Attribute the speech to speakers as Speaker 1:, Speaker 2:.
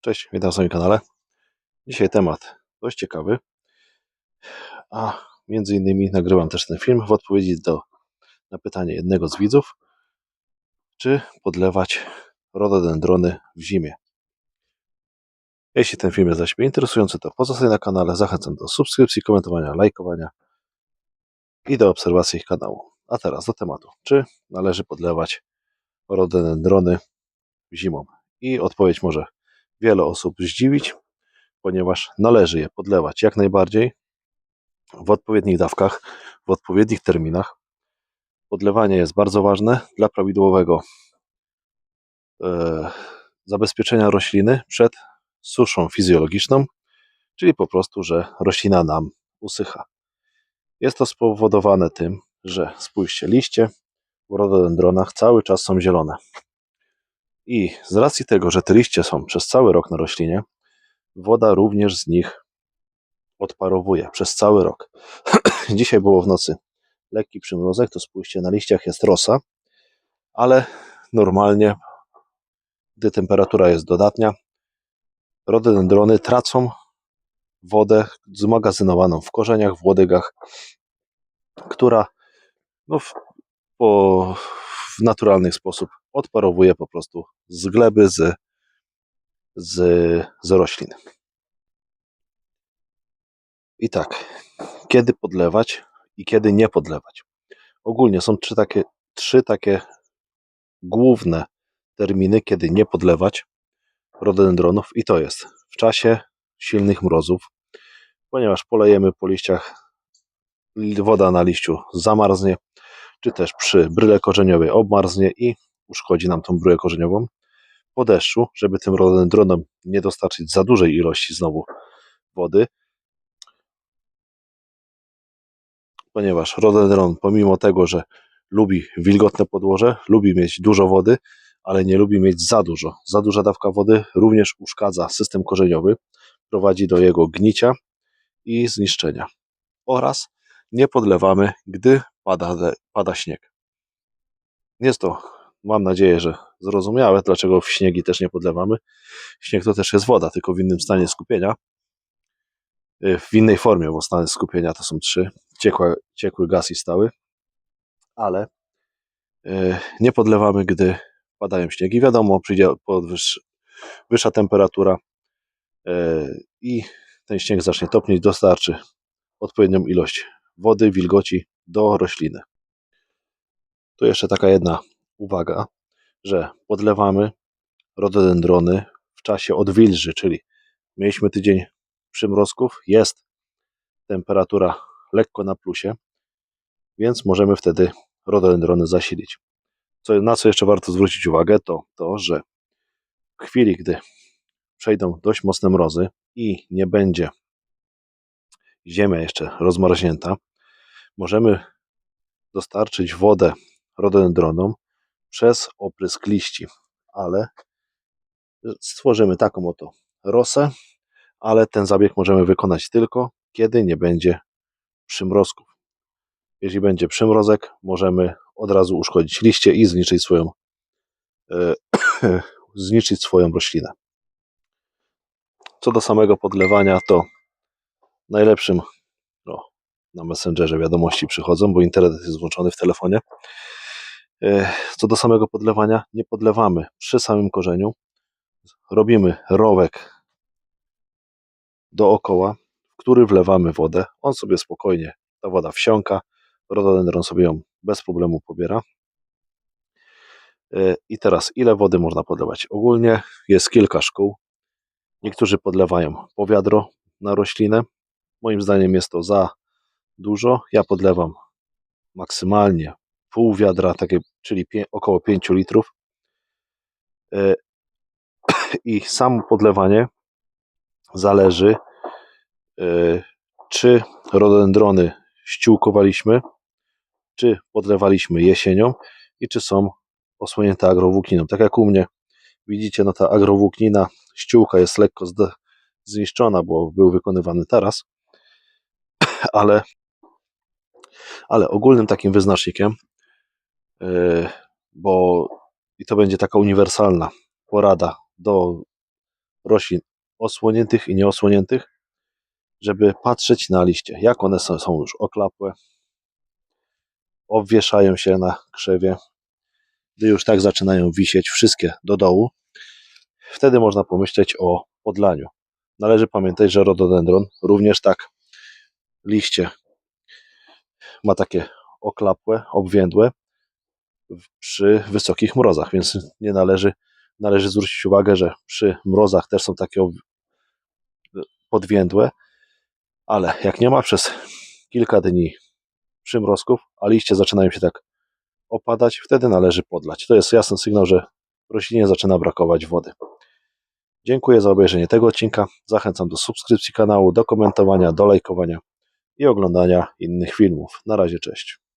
Speaker 1: Cześć, witam w swoim kanale. Dzisiaj temat dość ciekawy, a między innymi nagrywam też ten film w odpowiedzi do, na pytanie jednego z widzów, czy podlewać rododendrony w zimie. Jeśli ten film jest dla Ciebie interesujący, to pozostań na kanale. Zachęcam do subskrypcji, komentowania, lajkowania i do obserwacji ich kanału. A teraz do tematu. Czy należy podlewać rododendrony zimą? I odpowiedź może wiele osób zdziwić, ponieważ należy je podlewać jak najbardziej w odpowiednich dawkach, w odpowiednich terminach. Podlewanie jest bardzo ważne dla prawidłowego e, zabezpieczenia rośliny przed suszą fizjologiczną, czyli po prostu, że roślina nam usycha. Jest to spowodowane tym, że spójrzcie, liście w rododendronach cały czas są zielone. I z racji tego, że te liście są przez cały rok na roślinie, woda również z nich odparowuje przez cały rok. Dzisiaj było w nocy lekki przymrozek, to spójrzcie, na liściach jest rosa, ale normalnie, gdy temperatura jest dodatnia, rododendrony tracą wodę zmagazynowaną w korzeniach, w łodygach, która no, w, po, w naturalny sposób odparowuje po prostu z gleby, z, z, z roślin. I tak, kiedy podlewać i kiedy nie podlewać. Ogólnie są trzy takie, trzy takie główne terminy, kiedy nie podlewać rododendronów i to jest w czasie silnych mrozów, ponieważ polejemy po liściach, woda na liściu zamarznie, czy też przy bryle korzeniowej obmarznie i uszkodzi nam tą bryłę korzeniową. Po deszczu, żeby tym rododendronom nie dostarczyć za dużej ilości znowu wody, ponieważ rododendron pomimo tego, że lubi wilgotne podłoże, lubi mieć dużo wody, ale nie lubi mieć za dużo. Za duża dawka wody również uszkadza system korzeniowy, prowadzi do jego gnicia i zniszczenia. Oraz nie podlewamy, gdy pada, pada śnieg. Jest to, mam nadzieję, że zrozumiałe, dlaczego w śniegi też nie podlewamy. Śnieg to też jest woda, tylko w innym stanie skupienia. Y, W innej formie, bo stany skupienia to są trzy: ciekły, ciekły gaz i stały. Ale y, nie podlewamy, gdy padają śniegi. Wiadomo, przyjdzie podwyż, wyższa temperatura y, i ten śnieg zacznie topnieć, dostarczy odpowiednią ilość wody, wilgoci do rośliny. Tu jeszcze taka jedna uwaga, że podlewamy rododendrony w czasie odwilży, czyli mieliśmy tydzień przymrozków, jest temperatura lekko na plusie, więc możemy wtedy rododendrony zasilić. Co, na co jeszcze warto zwrócić uwagę, to to, że w chwili, gdy przejdą dość mocne mrozy i nie będzie ziemia jeszcze rozmarznięta, możemy dostarczyć wodę rododendronom przez oprysk liści, ale stworzymy taką oto rosę, ale ten zabieg możemy wykonać tylko, kiedy nie będzie przymrozków. Jeśli będzie przymrozek, możemy od razu uszkodzić liście i zniszczyć swoją, e, zniszczyć swoją roślinę. Co do samego podlewania, to najlepszym no, na Messengerze wiadomości przychodzą, bo internet jest włączony w telefonie. Co do samego podlewania, nie podlewamy przy samym korzeniu. Robimy rowek dookoła, w który wlewamy wodę. On sobie spokojnie, ta woda wsiąka, rododendron sobie ją bez problemu pobiera. E, I teraz, ile wody można podlewać? Ogólnie jest kilka szkół. Niektórzy podlewają po wiadro na roślinę. Moim zdaniem jest to za dużo. Ja podlewam maksymalnie pół wiadra, takie, czyli pie, około 5 litrów. E, I samo podlewanie zależy, e, czy rododendrony ściółkowaliśmy, czy podlewaliśmy jesienią i czy są osłonięte agrowłókniną. Tak jak u mnie widzicie, no ta agrowłóknina, ściółka jest lekko zniszczona, bo był wykonywany teraz, ale, ale ogólnym takim wyznacznikiem, bo i to będzie taka uniwersalna porada do roślin osłoniętych i nieosłoniętych, żeby patrzeć na liście, jak one są, są już oklapłe, obwieszają się na krzewie, gdy już tak zaczynają wisieć wszystkie do dołu, wtedy można pomyśleć o podlaniu. Należy pamiętać, że rododendron również tak liście ma takie oklapłe, obwiędłe przy wysokich mrozach, więc nie należy, należy zwrócić uwagę, że przy mrozach też są takie podwiędłe, ale jak nie ma przez kilka dni przymrozków, a liście zaczynają się tak opadać, wtedy należy podlać. To jest jasny sygnał, że roślinie zaczyna brakować wody. Dziękuję za obejrzenie tego odcinka. Zachęcam do subskrypcji kanału, do komentowania, do lajkowania i oglądania innych filmów. Na razie, cześć.